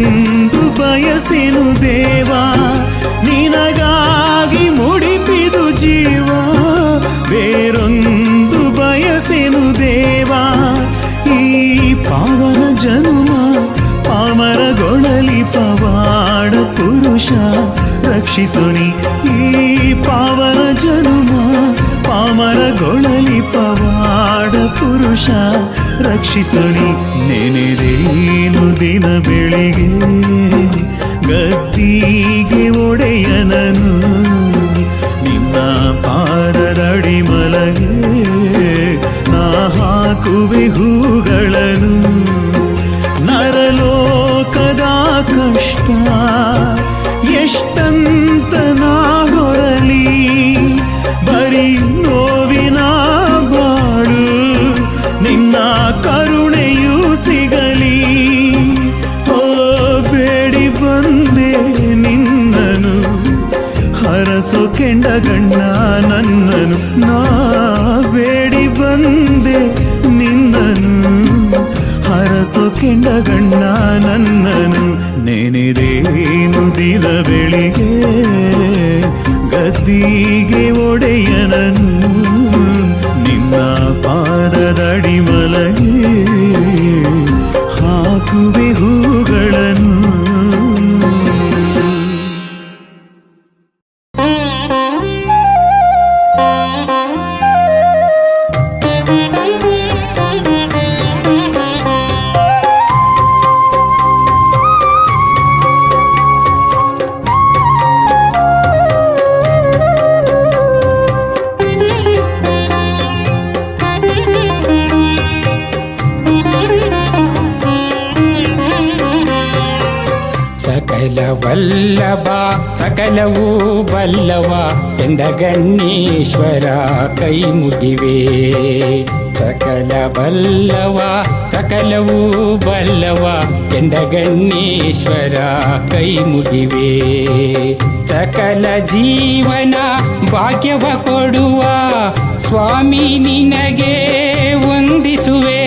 ಬೇರೊಂದು ಬಯಸೆನು ದೇವಾ ನಿನಗಾಗಿ ಮುಡಿಪಿದು ಜೀವ ಬೇರೊಂದು ಬಯಸೆನು ದೇವಾ ಈ ಪಾವನ ಜನುಮ ಪಾಮರಗೊಳಲಿ ಪವಾಡ ಪುರುಷ ರಕ್ಷಿಸುನಿ ಈ ಪಾವನ ಜನುಮ ಪಾಮರಗೊಳಲಿ ಪವಾಡ ಪುರುಷ ರಕ್ಷಿಸುನಿ ನೆನೆದೇನು ದಿನ ಬೆಳಿಗ್ಗೆ ಗತ್ತಿಗೆ ಒಡೆಯನನು. ನಿನ್ನ ಪಾದದಡಿ ಮಲಗೆ ನಾ ಹಾಕುವೆ ಹೂಗಳನ್ನು ಹರಸೋ ಕೆಂಡ ಗಣ್ಣ ನನ್ನನು ನಾ ಬೇಡಿ ಬಂದೆ ನಿನ್ನನು ಹರಸು ಕೆಂಡ ಗಣ್ಣ ನನ್ನನು ನೆನೆದೇನು ದಿನ ಬೆಳಿಗ್ಗೆ ಗದ್ದಿಗೆ ಒಡೆಯನನು ನಿನ್ನ ಪಾದದಡಿ ಮಲಗೆ ಹಾಕುವೆ ಹೂಗಳನ್ನು ಸಕಲ ವಲ್ಲಭ ಸಕಲವೂ ಬಲ್ಲವ, ಎಂದ ಗಣ್ಣೇಶ್ವರ ಕೈ ಮುಗಿವೆ. ಸಕಲ ಬಲ್ಲವ, ಸಕಲವೂ ಬಲ್ಲವ, ಎಂದ ಗಣ್ಣೇಶ್ವರ ಕೈ ಮುಗಿವೆ. ಸಕಲ ಜೀವನ ಭಾಗ್ಯವ ಕೊಡುವ, ಸ್ವಾಮಿ ನಿನಗೆ ವಂದಿಸುವೆ.